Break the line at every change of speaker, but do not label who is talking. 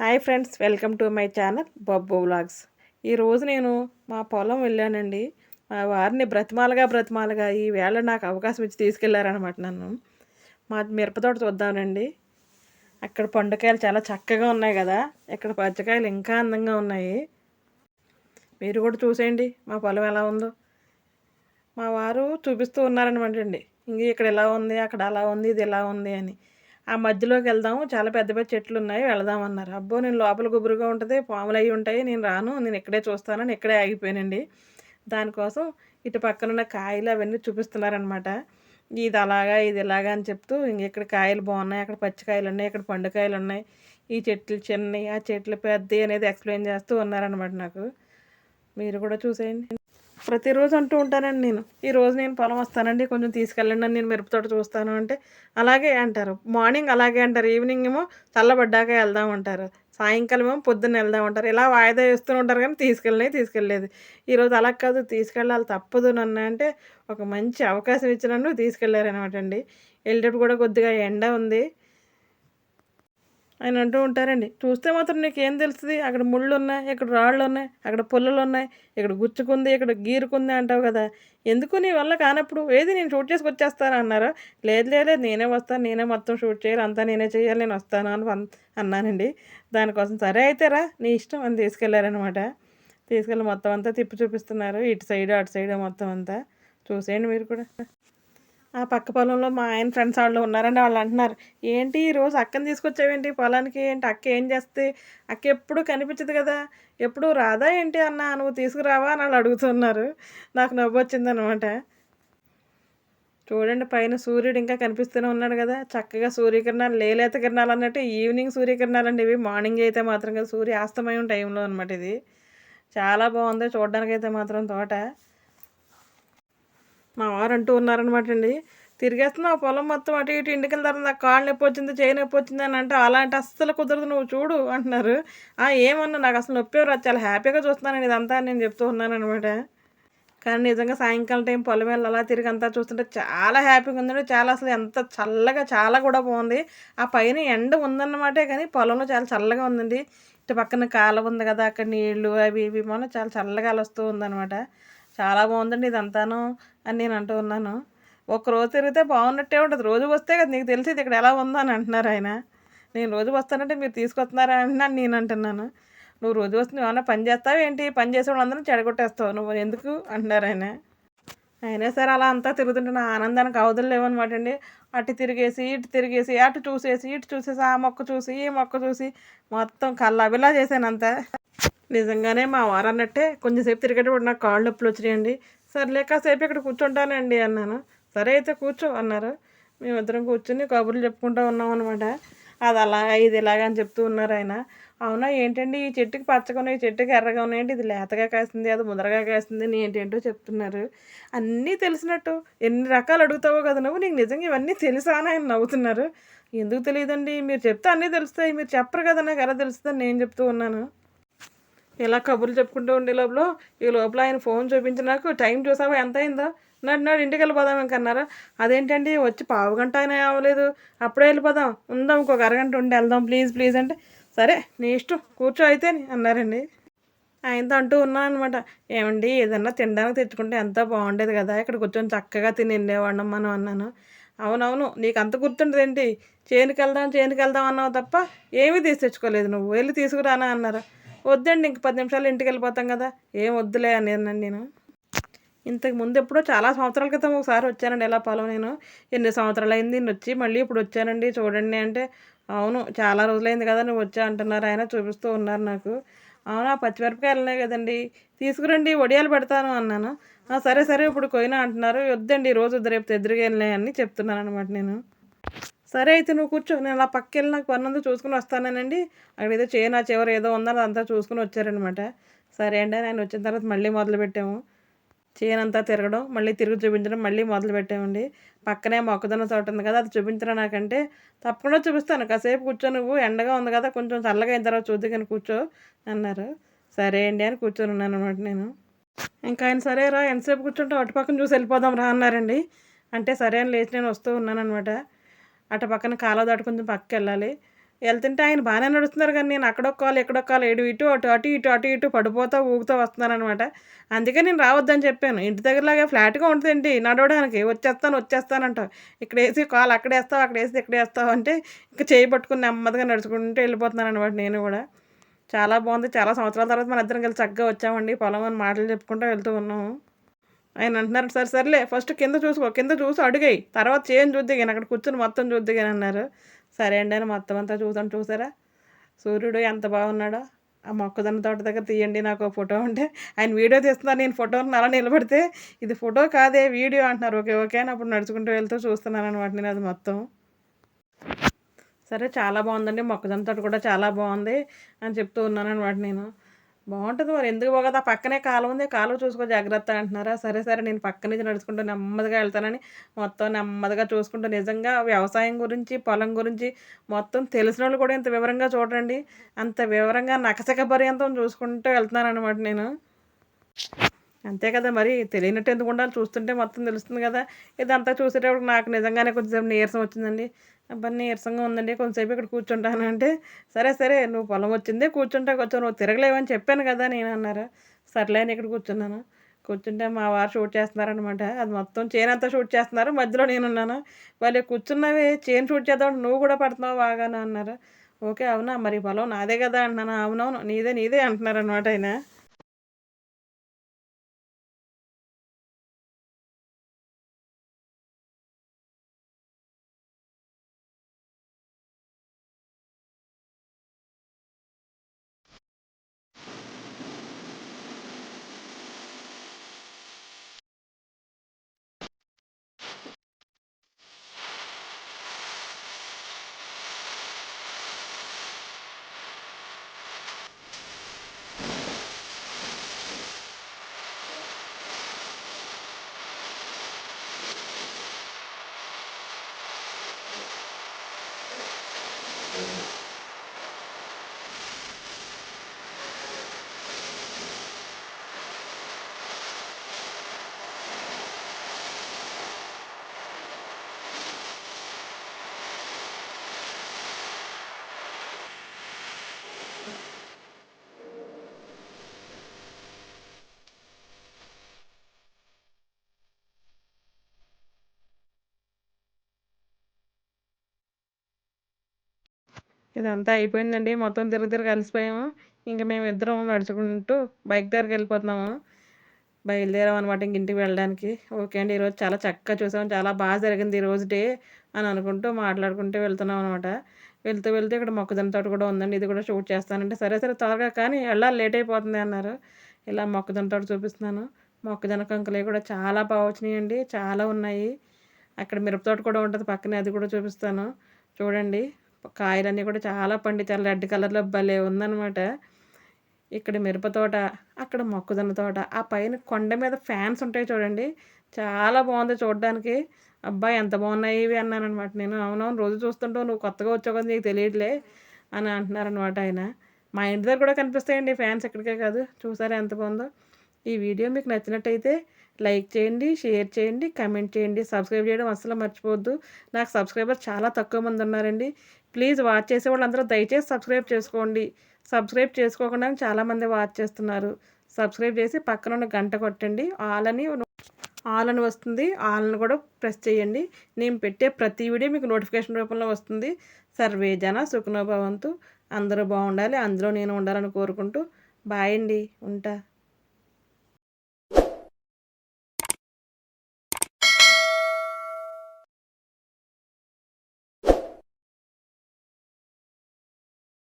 Hi friends welcome to my channel Bobbu vlogs. ఈరోజు నేను మా పొలం వెళ్ళానండి. మా వారిని బ్రతిమాలగా బ్రతిమాలగా ఈ వేళ నాకు అవకాశం ఇచ్చి తీసుకెళ్ళారనమాట నన్ను. మా మిరపతోట చూద్దామండి. అక్కడ పండుకాయలు చాలా చక్కగా ఉన్నాయి కదా. ఇక్కడ పచ్చకాయలు ఇంకా అందంగా ఉన్నాయి. మీరు కూడా చూసేయండి మా పొలం ఎలా ఉందో. మా వారు చూపిస్తూ ఉన్నారనమాట అండి. ఇంక ఇక్కడ ఎలా ఉంది అక్కడ అలా ఉంది ఇది ఎలా ఉంది అని. ఆ మధ్యలోకి వెళ్దాము చాలా పెద్ద పెద్ద చెట్లు ఉన్నాయి వెళదాం అన్నారు. అబ్బో నేను లోపల గుబురుగా ఉంటుంది పాములు అవి ఉంటాయి నేను రాను నేను ఇక్కడే చూస్తానని ఇక్కడే ఆగిపోయానండి. దానికోసం ఇటు పక్కన ఉన్న కాయలు అవన్నీ చూపిస్తున్నారనమాట ఇది అలాగా ఇది ఇలాగా అని చెప్తూ ఇంక ఇక్కడ కాయలు బాగున్నాయి అక్కడ పచ్చికాయలు ఉన్నాయి ఇక్కడ పండుకాయలు ఉన్నాయి. ఈ చెట్లు చిన్నవి ఆ చెట్లు పెద్దవి అనేది ఎక్స్ప్లెయిన్ చేస్తూ ఉన్నారనమాట నాకు. మీరు కూడా చూసేయండి. ప్రతిరోజు అంటూ ఉంటానండి నేను. ఈ రోజు నేను పొలం వస్తానండి కొంచెం తీసుకెళ్ళండి అని నేను మిరపతోట చూస్తాను అంటే అలాగే అంటారు. మార్నింగ్ అలాగే అంటారు. ఈవినింగ్ ఏమో చల్లబడ్డాక వెళ్దాం అంటారు. సాయంకాలం ఏమో పొద్దున్న వెళ్దాం అంటారు. ఇలా వాయిదా వేస్తూ ఉంటారు కానీ తీసుకెళ్ళినవి తీసుకెళ్ళలేదు. ఈరోజు అలా కాదు తీసుకెళ్ళాలి తప్పదు నన్ను అంటే ఒక మంచి అవకాశం ఇచ్చి నన్ను తీసుకెళ్ళారనమాట అండి. వెళ్ళేటప్పుడు కూడా కొద్దిగా ఎండ ఉంది. ఆయన అంటూ ఉంటారండి. చూస్తే మాత్రం నీకు ఏం తెలుస్తుంది? అక్కడ ముళ్ళు ఉన్నాయి ఇక్కడ రాళ్ళు ఉన్నాయి అక్కడ పుల్లలు ఉన్నాయి ఇక్కడ గుచ్చుకుంది ఇక్కడ గీరుకుంది అంటావు కదా. ఎందుకు నీ వల్ల కానప్పుడు? ఏది నేను షూట్ చేసుకు వచ్చేస్తాను అన్నారు? లేదు లేదు నేనే వస్తాను నేనే మొత్తం షూట్ చేయాలి అంతా నేనే చేయాలి నేను వస్తాను అని అన్నానండి. దానికోసం సరే అయితే రా నీ ఇష్టం అని తీసుకెళ్ళారనమాట తీసుకెళ్ళి మొత్తం అంతా తిప్పి చూపిస్తున్నారు. ఇటు సైడ్ అటు సైడ్ మొత్తం అంతా. చూసేయండి మీరు కూడా. ఆ పక్క పొలంలో మా ఆయన ఫ్రెండ్స్ వాళ్ళు ఉన్నారండి వాళ్ళు అంటున్నారు ఏంటి ఈరోజు అక్కని తీసుకొచ్చావేంటి? పొలానికి ఏంటి? అక్క ఏం చేస్తే? అక్క ఎప్పుడు కనిపించదు కదా? ఎప్పుడు రాదా ఏంటి అన్న? నువ్వు తీసుకురావా? అని వాళ్ళు అడుగుతున్నారు. నాకు నవ్వు వచ్చిందనమాట. చూడండి పైన సూర్యుడు ఇంకా కనిపిస్తూనే ఉన్నాడు కదా. చక్కగా సూర్యకిరణాలు లేలేత కిరణాలు అన్నట్టు ఈవినింగ్ సూర్యకిరణాలు అండి ఇవి. మార్నింగ్ అయితే మాత్రం కదా సూర్యాస్తమయం టైంలో అనమాట ఇది. చాలా బాగుంది చూడడానికి అయితే మాత్రం తోట. మా వారు అంటూ ఉన్నారనమాట అండి తిరిగేస్తున్నా పొలం మొత్తం అటు ఇటు ఇంటికి తర్వాత నాకు కాళ్ళు నొప్పి వచ్చింది చేయి నొప్పి వచ్చింది అని అంటే అలాంటి అస్సలు కుదరదు నువ్వు చూడు అంటున్నారు. ఏమన్నా నాకు అసలు నొప్పి రాదు చాలా హ్యాపీగా చూస్తున్నాను ఇదంతా నేను చెప్తూ ఉన్నాను అనమాట కానీ నిజంగా సాయంకాలం టైం పొలం వెళ్ళి అలా తిరిగి అంతా చూస్తుంటే చాలా హ్యాపీగా ఉందండి. చాలా అసలు ఎంత చల్లగా చాలా కూడా బాగుంది. ఆ పైన ఎండ ఉందన్నమాటే కానీ పొలంలో చాలా చల్లగా ఉందండి. ఇటు పక్కన కాలం ఉంది కదా అక్కడ నీళ్ళు అవి ఇవి మన చాలా చల్లగా వస్తూ ఉందన్నమాట. చాలా బాగుందండి ఇదంతాను అని నేను అంటూ ఉన్నాను. ఒక రోజు తిరిగితే బాగున్నట్టే ఉంటుంది. రోజు వస్తే కదా నీకు తెలిసి ఇక్కడ ఎలా ఉందో అని అంటున్నారు ఆయన. నేను రోజు వస్తానంటే మీరు తీసుకొస్తున్నారా అంటున్నాను నేను అంటున్నాను. నువ్వు రోజు వస్తే నువ్వు ఏమన్నా పని చేస్తావు ఏంటి? పని చేసే వాళ్ళందరూ చెడగొట్టేస్తావు. నువ్వు ఎందుకు అంటున్నారు ఆయన. అయినా సరే అలా అంతా తిరుగుతుంటే నా ఆనందానికి అవధులు లేవన్నమాట అండి. అటు తిరిగేసి ఇటు తిరిగేసి అటు చూసేసి ఇటు చూసేసి ఆ మొక్క చూసి ఈ మొక్క చూసి మొత్తం కళ్ళబిలా చేశాను అంతా. నిజంగానే మా వారు అన్నట్టే కొంచెంసేపు తిరిగేటప్పుడు నాకు కాళ్ళు నొప్పులు వచ్చినాయండి. సర్లే కాసేపు ఇక్కడ కూర్చుంటానండి అన్నాను. సరే అయితే కూర్చో అన్నారు. మేమిద్దరం కూర్చొని కబుర్లు చెప్పుకుంటూ ఉన్నాం అనమాట అది అలా ఇది ఇలాగని చెప్తూ ఉన్నారు ఆయన. అవునా ఏంటండి ఈ చెట్టుకి పచ్చగా ఉన్నాయి ఈ చెట్టుకి ఎర్రగా ఉన్నాయండి ఇది లేతగా కాసింది అది ముదరగా కాసింది అని ఏంటేంటో చెప్తున్నారు. అన్నీ తెలిసినట్టు. ఎన్ని రకాలు అడుగుతావో కదా నువ్వు నీకు నిజంగా ఇవన్నీ తెలుసా అని ఆయన నవ్వుతున్నారు. ఎందుకు తెలియదండి? మీరు చెప్తే అన్నీ తెలుస్తాయి మీరు చెప్పరు కదా నాకు ఎలా తెలుస్తుందని నేను చెప్తూ ఉన్నాను. ఇలా కబుర్లు చెప్పుకుంటూ ఉండే లోపల? ఈ లోపల ఆయన ఫోన్ చూపించి నాకు టైం చూసావా? ఎంత అయిందో? నాడు నాడు ఇంటికి వెళ్ళిపోదాం ఇంకన్నారు అదేంటండి? వచ్చి పావు గంట అయినా అవ్వలేదు. అప్పుడే వెళ్ళిపోదాం. ఉందాం ఇంకొక అరగంట ఉండి వెళ్దాం. ప్లీజ్ ప్లీజ్ అంటే సరే నీ ఇష్టం. కూర్చో అయితే అన్నారండి. ఆయనతో అంటూ ఉన్నాను అనమాట ఏమండి ఏదన్నా తినడానికి తెచ్చుకుంటే ఎంత బాగుండేది కదా. ఇక్కడ కూర్చొని చక్కగా తిని వెళ్ళేవాళ్ళం మనం అన్నాను. అవునవును నీకు అంత గుర్తుండదేంటి? చేనుకెళ్దాం చేనుకి వెళ్దాం చేనుకి వెళ్దాం అన్నావు తప్ప ఏమీ తీసి తెచ్చుకోలేదు నువ్వు. వెళ్ళి తీసుకురానా అన్నారు. వద్దండి ఇంక పది నిమిషాలు ఇంటికి వెళ్ళిపోతాం కదా. ఏం వద్దులే అనేనండి నేను ఇంతకు ముందు ఎప్పుడో చాలా సంవత్సరాల క్రితం ఒకసారి వచ్చానండి ఎలా పొలం నేను. ఎన్ని సంవత్సరాలు అయింది నేను వచ్చి మళ్ళీ ఇప్పుడు వచ్చానండి. చూడండి అంటే అవును చాలా రోజులైంది కదా నువ్వు వచ్చా అంటున్నారు. ఆయన చూపిస్తూ ఉన్నారు నాకు. అవునా పచ్చిమిరపకాయలు ఉన్నాయి కదండి. తీసుకురండి వడియాలు పెడతాను అన్నాను. సరే సరే ఇప్పుడు కొయినా అంటున్నారు. వద్దండి రోజు రేపు ఎదురుగా అని చెప్తున్నాను అనమాట నేను. సరే అయితే నువ్వు కూర్చో. నేను అలా పక్క వెళ్ళి నాకు పన్నంతా చూసుకుని వస్తానండి అక్కడ ఏదో చేయనా చివరి ఏదో ఉందో అదంతా చూసుకుని వచ్చారనమాట. సరే అండి ఆయన వచ్చిన తర్వాత మళ్ళీ మొదలు పెట్టాము చేయనంతా తిరగడం మళ్ళీ తిరిగి చూపించడం మళ్ళీ మొదలు పెట్టామండి పక్కనే మొక్కజొన్న తోట ఉంది కదా అది చూపించరా నాకంటే? తప్పకుండా చూపిస్తాను. కాసేపు కూర్చో నువ్వు. ఎండగా ఉంది కదా కొంచెం చల్లగా అయిన తర్వాత చూద్దు కానీ కూర్చో అన్నారు. సరే అండి అని కూర్చొని ఉన్నాను అనమాట నేను. ఇంకా ఆయన సరే రా ఎంతసేపు కూర్చుంటే అటు పక్కన చూసి వెళ్ళిపోదాం రా అన్నారండి. అంటే సరే అని లేచి నేను వస్తూ ఉన్నాను అనమాట అటు పక్కన కాలువ దాటుకుంది పక్కకి వెళ్ళాలి. వెళ్తుంటే ఆయన బాగానే నడుస్తున్నారు కానీ నేను అక్కడొక్కాలి ఎక్కడొక్కాలి ఏడు ఇటు అటు అటు ఇటు అటు ఇటు పడిపోతా ఊగుతూ వస్తున్నాను అనమాట అందుకే నేను రావద్దని చెప్పాను. ఇంటి దగ్గరలాగా ఫ్లాట్గా ఉంటుందండి నడవడానికి. వచ్చేస్తాను వచ్చేస్తానంట ఇక్కడ వేసి కాలు అక్కడ వేస్తావు అక్కడ వేసి ఇక్కడ వేస్తావు అంటే ఇంకా చేయి పట్టుకుని నెమ్మదిగా నడుచుకుంటూ వెళ్ళిపోతున్నాను అనమాట నేను కూడా. చాలా బాగుంది. చాలా సంవత్సరాల తర్వాత మన ఇద్దరం కలిసి చక్కగా వచ్చామండి. పొలం అని మాటలు చెప్పుకుంటూ వెళ్తూ ఉన్నాము. ఆయన అంటున్నారు సరే సర్లే ఫస్ట్ కింద చూసుకో కింద చూసి అడిగాయి తర్వాత చేయని చూద్దిగాను అక్కడ కూర్చొని మొత్తం చూద్దిగాని అన్నారు. సరే అండి అని మొత్తం అంతా చూసాను చూసారా? సూర్యుడు ఎంత బాగున్నాడో ఆ మొక్కజొన్న తోట దగ్గర తీయండి నాకు ఫోటో ఉంటే. ఆయన వీడియో తీస్తున్నారు నేను ఫోటో అలా నిలబడితే ఇది ఫోటో కాదే వీడియో అంటున్నారు. ఓకే ఓకే అని అప్పుడు నడుచుకుంటూ వెళ్తూ చూస్తున్నాను అనమాట నేను అది మొత్తం. సరే చాలా బాగుందండి మొక్కజొన్న తోట కూడా చాలా బాగుంది అని చెప్తూ ఉన్నాను అనమాట నేను. బాగుంటుంది మరి. ఎందుకు పోగదా? పక్కనే కాలం ఉంది. కాలువ చూసుకో జాగ్రత్త అంటున్నారా? సరే సరే నేను పక్క నుంచి నడుచుకుంటూ నెమ్మదిగా వెళ్తానని మొత్తం నెమ్మదిగా చూసుకుంటూ నిజంగా వ్యవసాయం గురించి పొలం గురించి మొత్తం తెలిసిన వాళ్ళు కూడా ఇంత వివరంగా చూడండి. అంత వివరంగా నకసక పర్యంతం చూసుకుంటూ వెళ్తున్నాను అనమాట నేను. అంతే కదా మరి తెలియనట్టు ఎందుకు ఉండాలి? చూస్తుంటే మొత్తం తెలుస్తుంది కదా. ఇదంతా చూసేటప్పుడు నాకు నిజంగానే కొంచెం నీరసం వచ్చిందండి. అబ్బా నీరసంగా ఉందండి. కొంచెంసేపు ఇక్కడ కూర్చుంటాను అంటే సరే సరే నువ్వు పొలం వచ్చిందే కూర్చుంటా కొంచెం నువ్వు తిరగలేవని చెప్పాను కదా నేను అన్నారు. సర్లే అని ఇక్కడ కూర్చున్నాను. కూర్చుంటే మా వారు షూట్ చేస్తున్నారనమాట అది మొత్తం చేను అంతా షూట్ చేస్తున్నారు. మధ్యలో నేనున్నాను వాళ్ళు కూర్చున్నవి చేను షూట్ చేద్దాం నువ్వు కూడా పడుతున్నావు బాగాను అన్నారు. ఓకే అవునా మరి పొలం నాదే కదా అంటున్నాను. అవునవును నీదే నీదే అంటున్నారు అనమాట ఆయన. ఇదంతా అయిపోయిందండి. మొత్తం తిరిగి తిరిగి కలిసిపోయాము ఇంకా మేము ఇద్దరం నడుచుకుంటూ బైక్ దగ్గరికి వెళ్ళిపోతున్నాము. బయలుదేరాం అనమాట ఇంక ఇంటికి వెళ్ళడానికి. ఓకే అండి ఈరోజు చాలా చక్కగా చూసాం. చాలా బాగా జరిగింది ఈరోజు డే అని అనుకుంటూ మాట్లాడుకుంటూ వెళ్తున్నాం అనమాట వెళ్తూ వెళ్తూ ఇక్కడ మొక్కజొన్న తోట కూడా ఉందండి. ఇది కూడా షూట్ చేస్తానంటే సరే సరే త్వరగా కానీ వెళ్ళాలి లేట్ అయిపోతుంది అన్నారు. ఇలా మొక్కజొన్న తోట చూపిస్తున్నాను. మొక్కజొన్న కంకులు కూడా చాలా బాగా వచ్చినాయండి. చాలా ఉన్నాయి. అక్కడ మిరపతోట కూడా ఉంటుంది పక్కనే అది కూడా చూపిస్తాను. చూడండి. కాయలన్నీ కూడా చాలా పండితే రెడ్ కలర్లో భలే ఉందనమాట ఇక్కడ మిరప తోట అక్కడ మొక్కజొన్న తోట ఆ పైన కొండ మీద ఫ్యాన్స్ ఉంటాయి చూడండి. చాలా బాగుంది చూడడానికి. అబ్బాయి ఎంత బాగున్నాయి ఇవి అన్నాను అనమాట నేను. అవునవును రోజు చూస్తుంటావు నువ్వు కొత్తగా వచ్చావు కదా నీకు తెలియట్లే అని అంటున్నారనమాట ఆయన. మా ఇంటి దగ్గర కూడా కనిపిస్తాయండి ఫ్యాన్స్ ఎక్కడికే కాదు. చూసారా ఎంత బాగుందో? ఈ వీడియో మీకు నచ్చినట్టయితే లైక్ చేయండి షేర్ చేయండి కమెంట్ చేయండి. సబ్స్క్రైబ్ చేయడం అస్సలు మర్చిపోవద్దు. నాకు సబ్స్క్రైబర్ చాలా తక్కువ మంది ఉన్నారండి. ప్లీజ్ వాచ్ చేసే వాళ్ళందరూ దయచేసి సబ్స్క్రైబ్ చేసుకోండి. సబ్స్క్రైబ్ చేసుకోకుండా చాలామంది వాచ్ చేస్తున్నారు. సబ్స్క్రైబ్ చేసి పక్కన ఉన్న గంట కొట్టండి. ఆల్ అని ఆల్ అని వస్తుంది. ఆల్ని కూడా ప్రెస్ చేయండి. నేను పెట్టే ప్రతి వీడియో మీకు నోటిఫికేషన్ రూపంలో వస్తుంది. సర్వే జన సుఖనోభవంతు అందరూ బాగుండాలి. అందులో నేను ఉండాలని కోరుకుంటూ బాయ్ అండి. ఉంటా.